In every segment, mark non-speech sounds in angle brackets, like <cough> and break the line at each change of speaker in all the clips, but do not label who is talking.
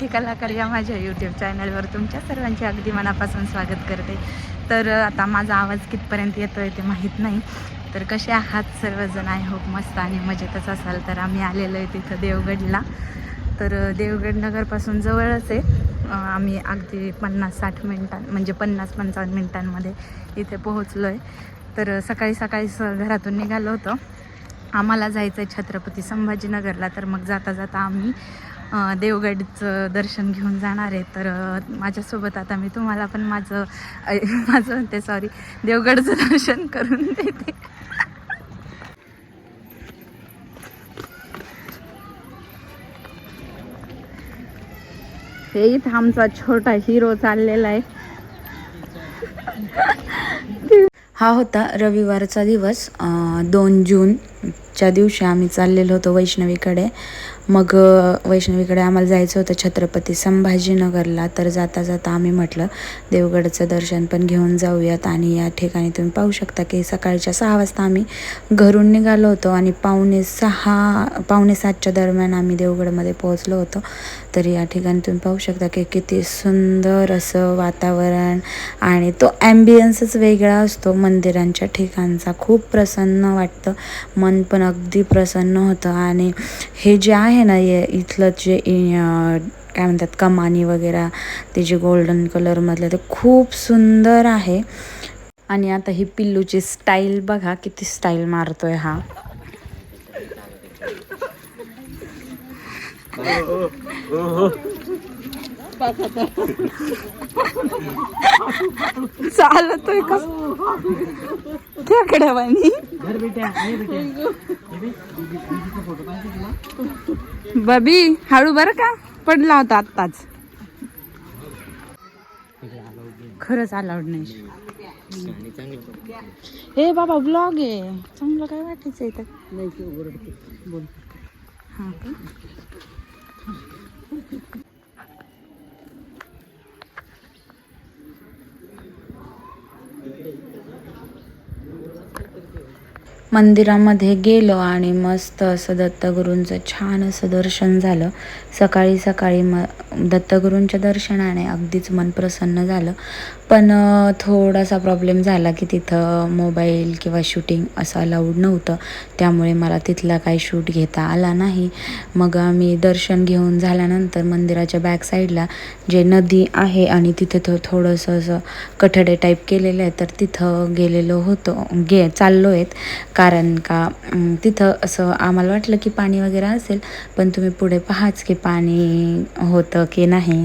मराठी कलाकार या माझ्या यूट्यूब चॅनलवर तुमच्या सर्वांचे अगदी मनापासून स्वागत करते. तर आता माझा आवाज कितपर्यंत येतो आहे ते माहीत नाही. तर कसे आहात सर्वजण? आय होप मस्त आणि मजेतच असाल. तर आम्ही आलेलो आहे तिथं देवगडला. तर देवगड नगरपासून जवळच आहे. आम्ही अगदी पन्नास साठ मिनटां म्हणजे पन्नास पंचावन्न मिनटांमध्ये इथे पोहोचलो आहे तर सकाळी सकाळी स घरातून निघालो होतो. आम्हाला जायचं आहे छत्रपती संभाजीनगरला. तर मग जाता जाता आम्ही देवगडचं दर्शन घेऊन जाणार आहे. तर माझ्यासोबत आता मी तुम्हाला पण माझं <laughs> माझं म्हणते सॉरी देवगडचं दर्शन करून देते. हे इथं आमचा छोटा हिरो चाललेला आहे. <laughs> हा होता रविवारचा दिवस दोन जून. च्या दिवशी आम्ही चाललेलो होतो वैष्णवीकडे. मग वैष्णवीकडे आम्हाला जायचं होतं छत्रपती संभाजीनगरला. तर जाता जाता आम्ही म्हटलं देवगडचं दर्शन पण घेऊन जाऊयात आणि या ठिकाणी तुम्ही पाहू शकता की सकाळच्या सहा वाजता आम्ही घरून निघालो होतो आणि पावणे सहा पावणे सातच्या दरम्यान आम्ही देवगडमध्ये पोहोचलो होतो. तर या ठिकाणी तुम्ही पाहू शकता की किती सुंदर असं वातावरण आणि तो ॲम्बियन्सच वेगळा असतो. मंदिरांच्या ठिकाणचा खूप प्रसन्न वाटतं. मन पण अगदी प्रसन्न होतं. आणि हे जे आहे ना ये इथलं जे काय म्हणतात कमानी वगैरे ते जे गोल्डन कलरमधलं ते खूप सुंदर आहे. आणि आता ही पिल्लूची स्टाईल बघा किती स्टाईल मारतोय हा. हो, हो, हो, चालतोय का? त्याकडे वाणी बबी हळू बर का? पडला होता आत्ताच. खरंच अलाउड नाही. हे बाबा ब्लॉग आहे. चांगलं काय वाटायचं इथं? हा मंदिरामध्ये गेलो आणि मस्त असं दत्तगुरूंचं छान असं दर्शन झालं. सकाळी सकाळी म दत्तगुरूंच्या दर्शनाने अगदीच मन प्रसन्न झालं. पण थोडासा प्रॉब्लेम झाला की तिथं मोबाईल किंवा शूटिंग असं अलाउड नव्हतं. त्यामुळे मला तिथला काही शूट घेता आला नाही. मग आम्ही दर्शन घेऊन झाल्यानंतर मंदिराच्या बॅक साईडला जे नदी आहे आणि तिथे थो थोडंसं असं कठडे टाईप केलेलं आहे तर तिथं गेलेलो होतो गे चाललो आहेत कारण का? तिथं असं आम्हाला वाटलं की पाणी वगैरे असेल पण तुम्ही पुढे पहाच की पाणी होतं की नाही.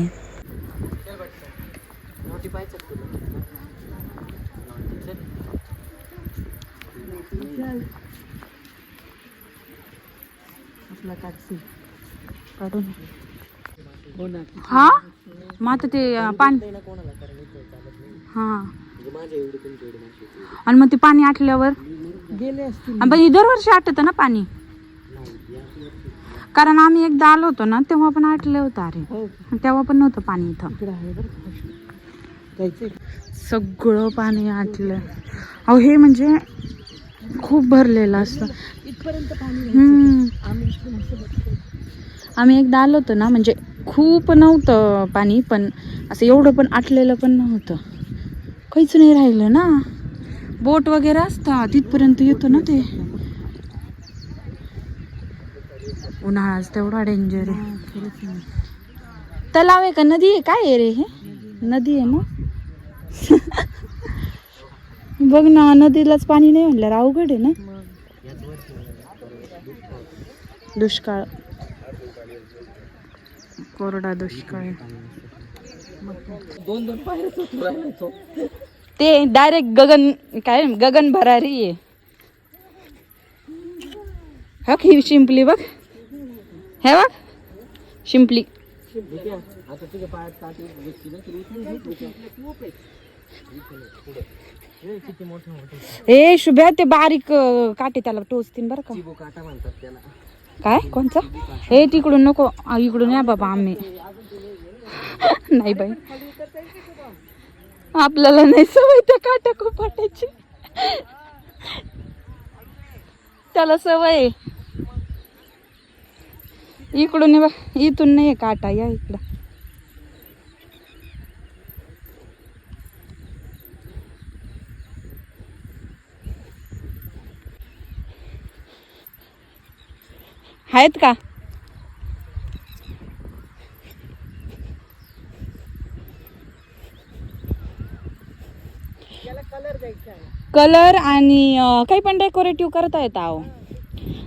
हा? मग आता ते पाणी हा. आणि मग ते पाणी आटल्यावर? आणि पण हे दरवर्षी आटतं ना पाणी? कारण आम्ही एकदा आलो होतो ना तेव्हा पण आटलं होतं अरे.
हो.
तेव्हा पण नव्हतं पाणी इथं. सगळं पाणी आटलं. अहो हे म्हणजे खूप भरलेलं असतं.
आम्ही
एकदा आलो होतो ना म्हणजे खूप नव्हतं पाणी पण असं एवढं पण आटलेलं पण नव्हतं. काहीच नाही राहिलं ना. बोट वगैरे असतात तिथपर्यंत येतो ना ते. उन्हाळाच तेवढा डेंजर आहे. तलाव आहे का? नदी आहे? काय आहे रे हे? नदी आहे ना? <laughs> बघ ना नदीलाच पाणी नाही म्हणलं अवघड आहे ना? दुष्काळ. कोरडा दुष्काळ.
दोन दोन राहिला ते
डायरेक्ट गगन काय गगन भरारी आहे. हा ही शिंपली बघ. हे बघ. शिंपली.
हे
शुभ्या ते बारीक काटे त्याला टोचतील बरं का. काय? कोणचा? हे तिकडून नको. इकडून या बाबा आम्ही. नाही बाई. आपल्याला नाही सवय त्या काट्या कोपाटाची त्याला सवय आहे.
इकडून ये बा इथून नाही काटा या इकडं. आहेत का? कलर आणि काही पण डेकोरेटिव्ह करता येतं अहो.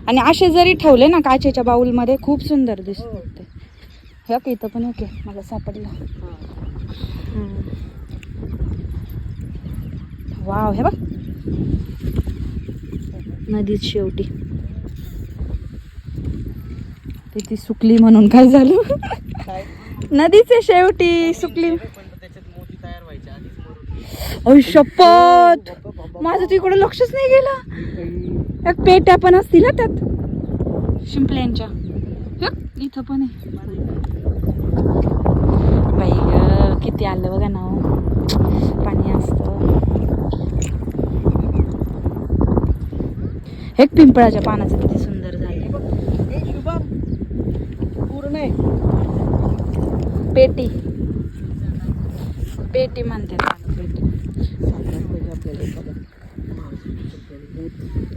आणि असे जरी ठेवले ना काचेच्या बाउलमध्ये खूप सुंदर दिसतात ते हे का इथं पण ओके मला सापडलं. वाव हे बघ. नदीच शेवटी. ते ती सुकली म्हणून काय झालं? नदीचे शेवटी सुकली. शपथ! माझं तिकडे लक्षच नाही गेलं. पेट्या पण असतील ना त्यात. शिंपल्यांच्या. हे, इथं पण आहे. बाई ग, किती आलं बघा ना. पाणी असतं. हे पिंपळाच्या पानाचं किती सुंदर झालं
पूर्ण आहे.
पेटी. पेटी म्हणते त्याला, पेटी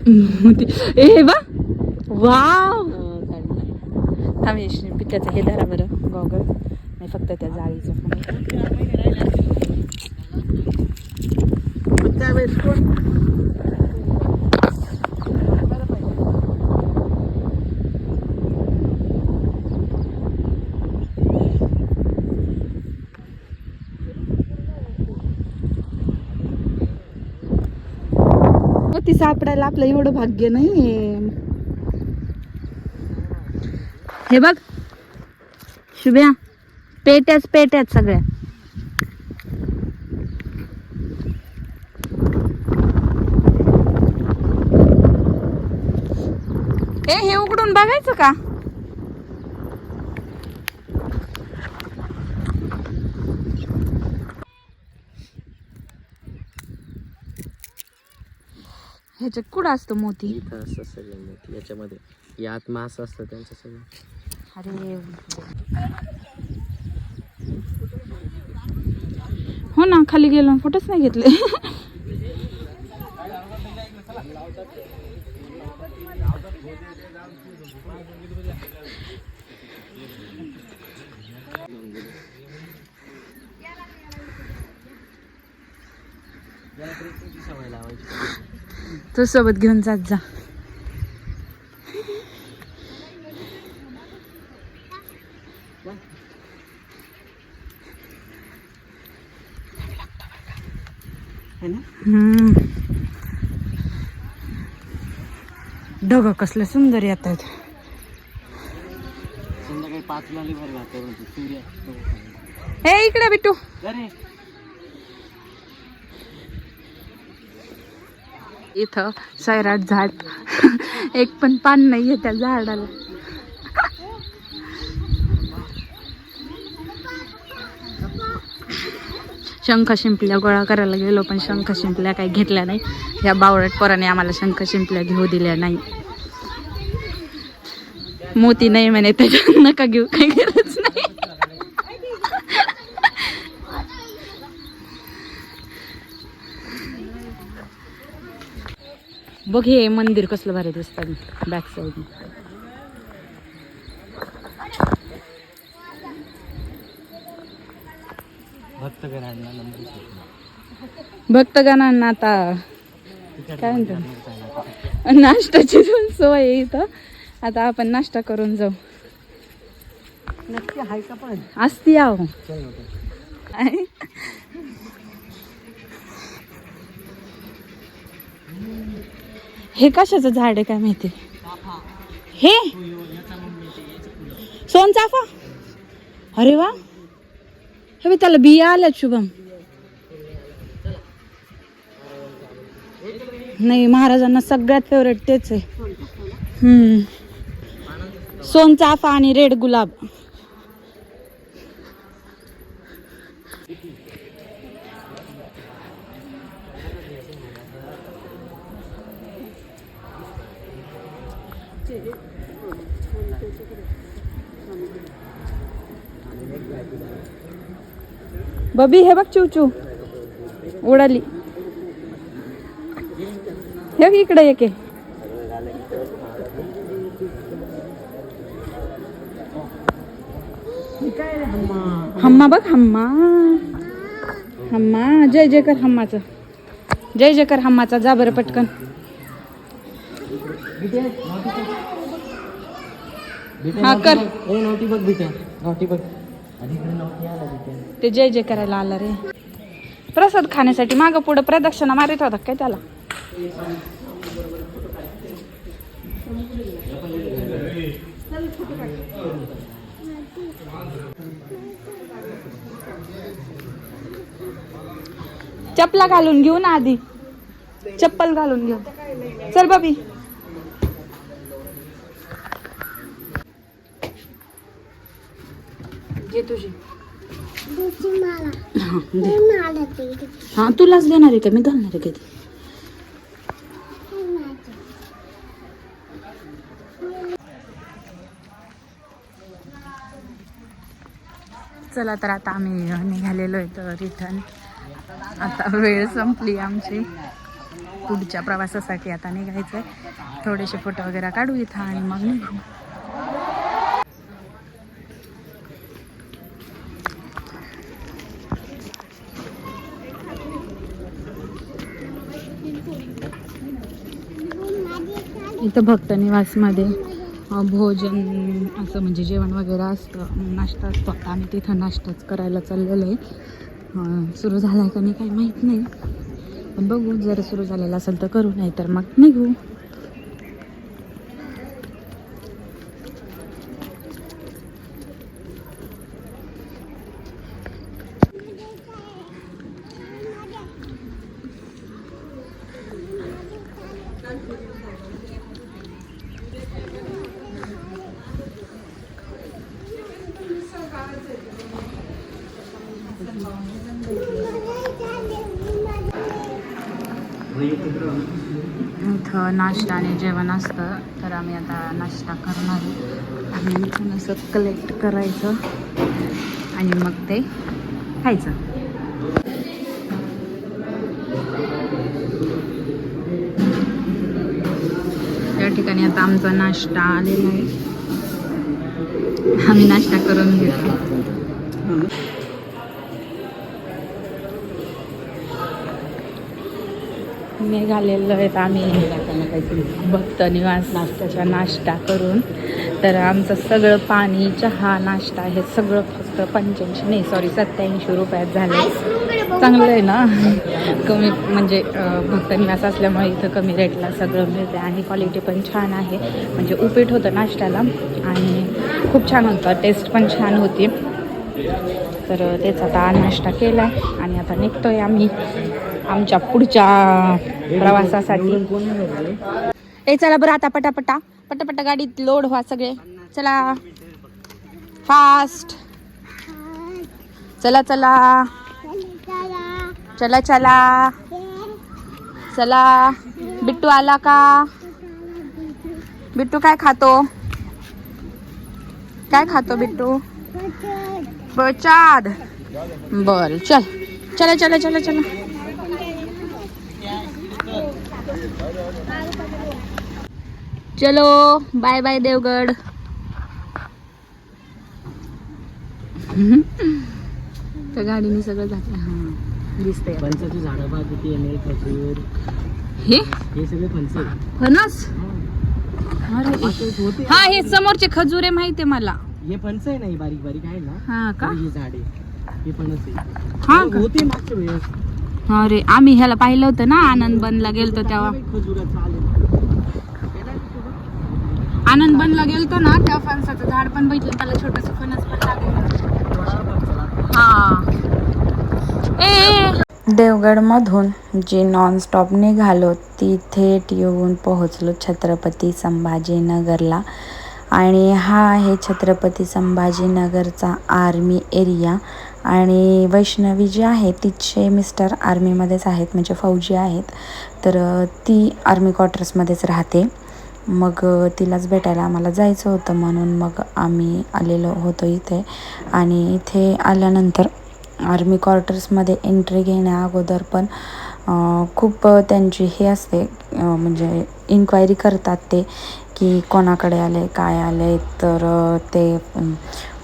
ए हे बा वाव. थांब यशनी पिठाचं हे धरा बरं गॉगल. नाही फक्त त्या जाळीचं ती सापडायला आपलं एवढं भाग्य नाही हे बघ. शुभ्या पेट्याच पेट्याच सगळ्या. हे उघडून बघायचं का? ह्याच्यात कुठं असतं मोती?
इथं सगळे मोती याच्यामध्ये. यात मास असतं त्यांचं सगळं.
अरे हो ना खाली गेलो फोटोच नाही घेतले.
सवय लावायची?
तो सोबत घेऊन जात जा. ढग कसले सुंदर येत आहेत
संध्याकाळी लिव्हर राहतो म्हणजे सूर्य.
हे इकडे बिट्टू.
अरे
इथं सैराट झाड. एक पण पान नाही आहे त्या झाडाला. शंख शिंपल्या गोळा करायला गेलो पण शंख शिंपल्या काही घेतल्या नाही. या बावळट पोराने आम्हाला शंख शिंपल्या घेऊ दिल्या नाही. मोती नाही म्हणे त्याच्या नका घेऊ काही गरज नाही बघ हे मंदिर कसलं भारी दिसतात बॅक साईड
भक्तगणांना नंबर
भक्तगणांना आता काय म्हणतात? नाश्त्याची पण सोय आहे इथं. आता आपण नाश्ता करून जाऊ.
नक्की आहे का पण?
असती आहो. हे कशाचं झाड आहे काय माहिती? हे? सोनचाफा अरे वा. हे त्याला बिया आल्यात शुभम. नाही महाराजांना सगळ्यात फेवरेट तेच आहे. हम्म. सोनचाफा आणि रेड गुलाब. बबी हे बघ चिवचू उडाली. हे बघ इकडे एक. हम्मा बघ हम्मा. हम्मा जय जय कर हम्माचं. जय जय कर हम्माचा जा बरं पटकन. हा, कर.
बघ.
ते जय जय करायला आला रे. प्रसाद खाण्यासाठी मागं पुढं प्रदक्षिणा मारित होता काय त्याला? चपला घालून घेऊ ना आधी. चप्पल घालून घेऊ. चल बाबी. जे तुझी. हा तुलाच देणार आहे का? मी घालणार आहे कधी? चला तर आता आम्ही निघालेलो आहे तर रिटर्न. आता वेळ संपली आमची. पुढच्या प्रवासासाठी आता निघायचं आहे थोडेसे फोटो वगैरे काढू इथं आणि मग निघू. इथं भक्त निवासमध्ये भोजन असं म्हणजे जेवण वगैरे असतं नाश्ता असतो. आता आम्ही तिथं नाश्ताच करायला चाललेलो आहे. सुरू झाला आहे का नाही काही माहीत नाही. पण बघू जर सुरू झालेला असेल तर करू नाही तर मग निघू. इथं नाश्ता आणि जेवण असतं. तर आम्ही आता नाश्ता करणार आहे. आणि इथून असं कलेक्ट करायचं आणि मग ते खायचं. त्या ठिकाणी आता आमचा नाश्ता आलेला आहे. आम्ही नाश्ता करून घेतो निघालेलो आहेत आम्ही. भक्त निवास नाश्त्याचा नाश्ता करून. तर आमचं सगळं पाणी चहा नाश्ता हे सगळं फक्त पंच्याऐंशी नाही सॉरी सत्याऐंशी रुपयात झालं. चांगलं आहे ना? कमी म्हणजे भक्त निवास असल्यामुळे इथं कमी रेटला सगळं मिळतं आणि क्वालिटी पण छान आहे. म्हणजे उपीट होतं नाश्त्याला आणि खूप छान होतं. टेस्ट पण छान होती. तर तेच आता नाश्ता केला आणि आता निघतोय आम्ही. आमच्या पुढच्या प्रवासासाठी. ए चला बरं आता पटापटा. पटापटा गाडीत लोड व्हा सगळे. चला. फास्ट चला चला. चला चला. चला. बिट्टू आला का? बिट्टू काय खातो? काय खातो बिट्टू? प्रचाद बर चल. चला चला चला चला. चलो बाय बाय देवगड. <laughs> त्या गाडीने सगळं जाते हा दिसतंय आता.
फणसाची झाडं बघ किती आहे खजूर
हे?
हे सगळे फणस.
फणस? अरे. हा हे समोरचे खजुरे माहितीये मला.
हे फणस आहे ना ही बारीक बारीक आहे ना?
हा का?
हे झाडे. हे फणस आहे.
हा का?
होते मागच्या वेळेस.
अरे आम्ही ह्याला पाहिलं होतं ना आनंद बनला गेलतो तेव्हा.
खजुराचं आले.
आनंद बनला गेलतो ना त्या फणसाचं झाड पण बघितलं त्याला छोटस फणस पण लागलेलं हा. देवगडमधून जी नॉनस्टॉप निघालो ती थेट येऊन पोहोचलो छत्रपती संभाजीनगरला. आणि हा आहे छत्रपती संभाजीनगरचा आर्मी एरिया. आणि वैष्णवी जी आहे तिचे मिस्टर आर्मीमध्येच आहेत म्हणजे फौजी आहेत. तर ती आर्मी क्वार्टर्समध्येच राहते.
मग तिलाच भेटायला आम्हाला जायचं होतं म्हणून मग आम्ही आलेलो होतो इथे. आणि इथे आल्यानंतर आर्मी क्वार्टर्समध्ये एंट्री घेण्या अगोदर पण खूप त्यांची हे असते म्हणजे इन्क्वायरी करतात ते की कोणाकडे आले काय आले तर ते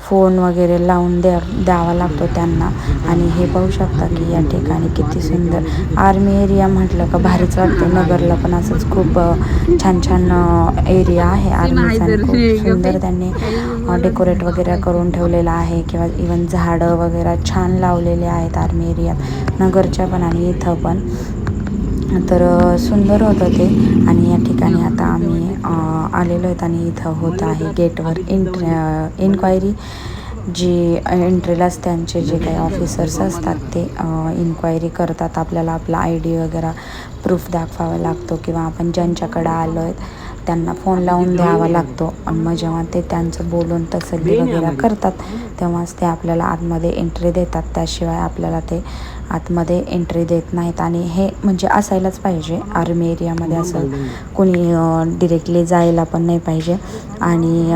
फोन वगैरे लावून द्या द्यावा लागतो त्यांना. आणि हे पाहू शकता की या ठिकाणी किती सुंदर आर्मी एरिया म्हटलं का भारीच वाटते. नगरला पण असंच खूप छान छान एरिया आहे. आर्मीचा खूप सुंदर त्यांनी डेकोरेट वगैरे करून ठेवलेलं आहे किंवा इवन झाडं वगैरे छान लावलेले आहेत आर्मी एरियात. नगरच्या पण आणि इथं पण. तर सुंदर होतं ते. आणि या ठिकाणी आता आम्ही आलेलो आहेत आणि इथं होत आहे गेटवर इंट इन्क्वायरी जी एंट्रीलाच त्यांचे जे काही ऑफिसर्स असतात ते इन्क्वायरी करतात. आपल्याला आपला आय डी वगैरे प्रूफ दाखवावा लागतो किंवा आपण ज्यांच्याकडे आलो आहेत त्यांना फोन लावून द्यावा लागतो. आणि मग जेव्हा ते त्यांचं बोलून तसल्ली वगैरे करतात तेव्हाच ते आपल्याला आतमध्ये एंट्री देतात. त्याशिवाय आपल्याला ते आतमध्ये एंट्री देत नाहीत. आणि हे म्हणजे असायलाच पाहिजे. आर्मी एरियामध्ये असं कोणी डिरेक्टली जायला पण नाही पाहिजे. आणि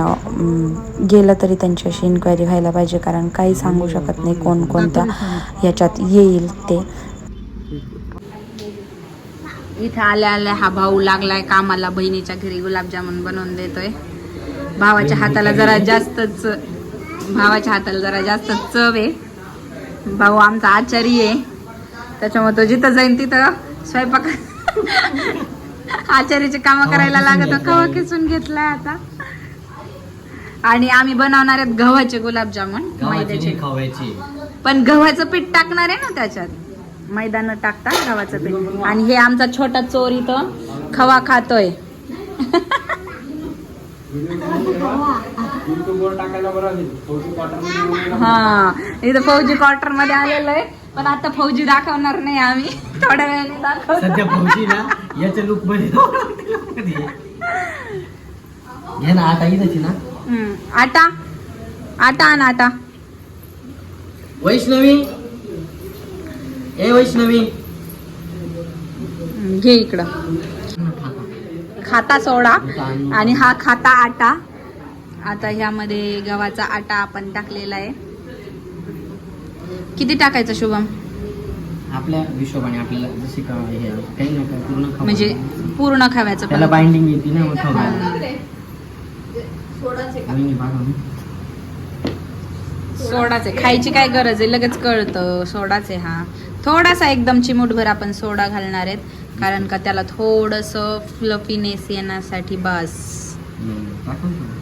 गेलं तरी त्यांच्याशी इन्क्वायरी व्हायला पाहिजे. कारण काही सांगू शकत नाही कोण कोणत्या याच्यात येईल ते.
इथं आल्या आल्या हा भाऊ लागलाय कामाला बहिणीच्या घरी गुलाबजामुन बनवून देतोय. भावाच्या हाताला जरा जास्तच भावाच्या हाताला जरा जास्त चव आहे. भाऊ आमचा आचारी आहे. त्याच्यामुळे तो जिथं जाईन तिथं स्वयंपाक <laughs> आचार्याचे काम करायला लागत. कवा किसून घेतलाय आता. आणि आम्ही बनवणार आहेत गव्हाचे गुलाबजामुन. मैद्याचे. पण गव्हाचं पीठ टाकणार आहे ना त्याच्यात? मैदा न टाकता गव्हाचं पीठ. आणि हे आमचा छोटा चोर इथं खवा खातोय. हा इथं फौजी क्वार्टरमध्ये आलेलो आहे. पण आता फौजी दाखवणार नाही आम्ही. थोड्या वेळाने दाखव
सध्या फौजी ना याच्या लुकमध्ये ना आता इथंच ना.
आटा आटा आण आटा
वैष्णवी? ए वैष्णवी.
घे इकडं. खाता सोडा. आणि हा खाता आटा. आता ह्यामध्ये गव्हाचा आटा आपण टाकलेला आहे. किती टाकायचं शुभम?
आपल्या हिशोबाने आपल्याला जशी का हे काही नाही का पूर्ण
म्हणजे पूर्ण खाव्याचं
त्याला
पण.
बाइंडिंग येते ना मग बघा ना.
सोडाच आहे. खायची काय गरज आहे? लगेच कळतं. सोडाच आहे हा. थोडासा एकदम चिमूटभर आपण सोडा घालणार आहेत. कारण का त्याला थोडस फ्लफीनेस येण्यासाठी बस.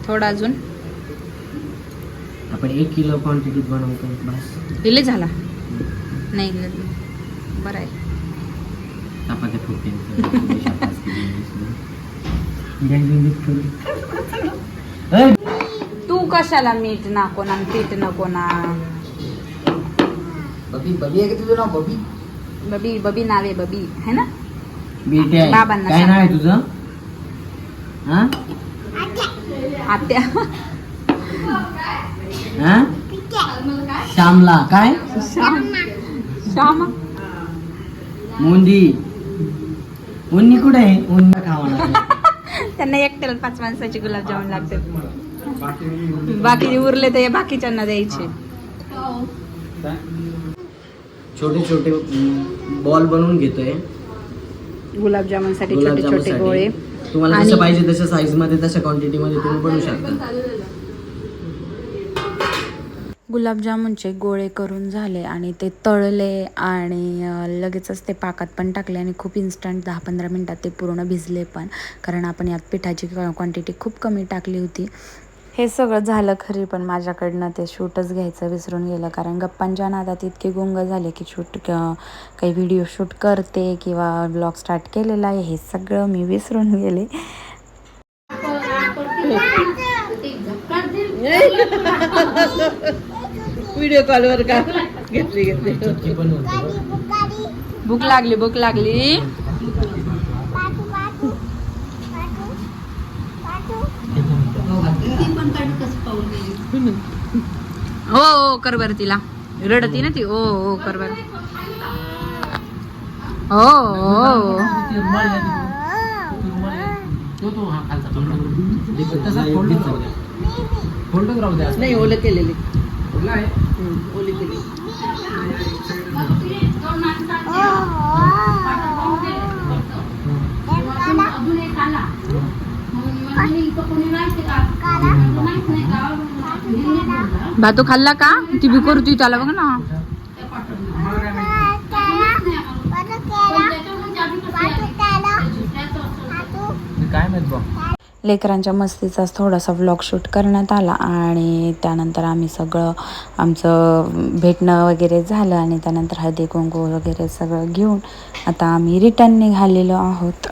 थोडा अजून.
आपण एक किलो क्वांटिटीत बनवतो बस.
दिले झाला. नाही बरं आहे.
चपात्या
तू कशाला मीठ नको ना पीठ नको ना.
बबी बबी आहे का तुझं नाव बबी
बबी बबी नावे बबी है ना
बेटे आहे
बाबांना
काय नाव आहे तुझं हा
आत्या
हा श्यामला काय
श्याम श्याम
मुंदी मुन्नी कुठे आहे मुन्ना खावा
त्यांना एकट्याला पाच माणसाचे गुलाबजामुन लागते बाकी उरले तर बाकीच्यांना द्यायचे
छोटे छोटे बॉल बनवून घेतोय.
गुलाबजामुनसाठी छोटे छोटे गोळे.
गुलाबजामुनसाठी तुम्हाला जसं पाहिजे तशा साईजमध्ये तशा क्वांटिटी मध्ये तुम्ही बनवू शकता.
गुलाबजामुनचे गोळे करून झाले आणि ते तळले आणि लगेचच ते पाकात पण टाकले आणि खूप इन्स्टंट दहा पंधरा मिनटात ते पूर्ण भिजले पण. कारण आपण यात पिठाची क्वांटिटी खूप कमी टाकली होती. हे सगळं झालं खरी पण माझ्याकडनं ते शूटच घ्यायचं विसरून गेलं. कारण गप्पांच्या नादात इतके गुंग झाले की शूट काही व्हिडिओ शूट करते किंवा ब्लॉग स्टार्ट केलेला आहे हे सगळं मी विसरून गेले.
व्हिडिओ कॉलवर का? घेतली घेतली. भूक लागली भूक लागली. हो हो कर बर तिला. रडती ना ती. ओ ओ कर बर. हो हो.
तो तो हा राहू द्या द्या
नाही ओलं केलेले. ओले केले
भातू खाल्ला का ती बी होती त्याला बघ ना
काय माहीत
लेकरांच्या मस्तीचाच थोडासा व्लॉग शूट करण्यात आला आणि त्यानंतर आम्ही सगळं आमचं भेटणं वगैरे झालं आणि त्यानंतर हळदी कुंकू वगैरे सगळं घेऊन आता आम्ही रिटर्न निघालेलो आहोत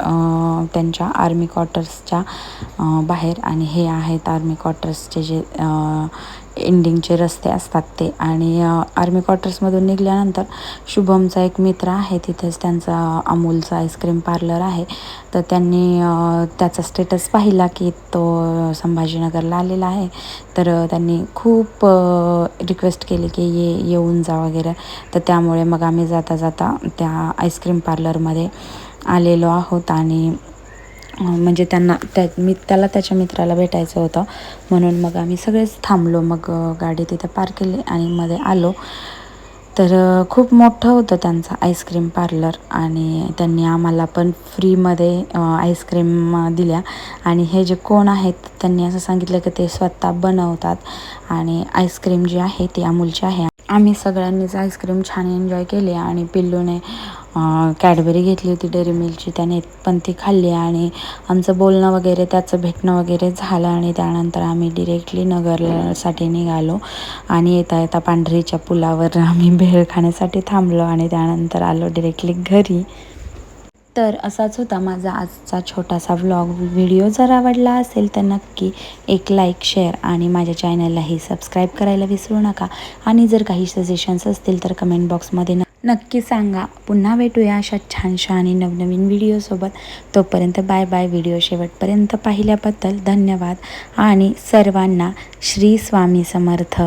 त्यांच्या आर्मी क्वार्टर्सच्या बाहेर. आणि हे आहेत आर्मी क्वार्टर्सचे जे एंडिंगचे रस्ते असतात ते. आणि आर्मी क्वार्टर्समधून निघाल्यानंतर शुभमचा एक मित्र आहे तिथेच त्यांचा अमूलचा आईस्क्रीम पार्लर आहे. तर त्यांनी त्याचा स्टेटस पाहिला की तो संभाजीनगरला आलेला आहे. तर त्यांनी खूप रिक्वेस्ट केली की ये येऊन जा वगैरे. तर त्यामुळे मग आम्ही जाता जाता त्या आईस्क्रीम पार्लरमध्ये आलेलो आहोत आणि म्हणजे त्यांना त्या मी त्याला त्याच्या मित्राला भेटायचं होतं. म्हणून मग आम्ही सगळेच थांबलो. मग गाडी तिथे पार्क केली आणि मध्ये आलो. तर खूप मोठं होतं त्यांचं आईस्क्रीम पार्लर आणि त्यांनी आम्हाला पण फ्रीमध्ये आईस्क्रीम दिल्या. आणि हे जे कोण आहेत त्यांनी असं सांगितलं की ते स्वतः बनवतात आणि आईस्क्रीम जी आहे ती अमूलची आहे. आम्ही सगळ्यांनीच आईस्क्रीम छान एन्जॉय केली आणि पिल्लूने कॅडबरी घेतली होती डेअरी मिल्कची त्याने पण ती खाल्ली आणि आमचं बोलणं वगैरे त्याचं भेटणं वगैरे झालं आणि त्यानंतर आम्ही डिरेक्टली नगरसाठी निघालो आणि येता येता पांढरीच्या पुलावर आम्ही भेळ खाण्यासाठी थांबलो आणि त्यानंतर आलो डिरेक्टली घरी. तर असाच होता माझा आजचा छोटासा व्लॉग व्हिडिओ जर आवडला असेल तर नक्की एक लाईक शेअर आणि माझ्या चॅनललाही सबस्क्राईब करायला विसरू नका. आणि जर काही सजेशन्स असतील तर कमेंट बॉक्समध्ये न नक्की सांगा. पुन्हा भेटूया अशा छानशा आणि नवनवीन व्हिडिओसोबत तोपर्यंत बाय बाय व्हिडिओ शेवटपर्यंत पाहिल्याबद्दल धन्यवाद. आणि सर्वांना श्री स्वामी समर्थ.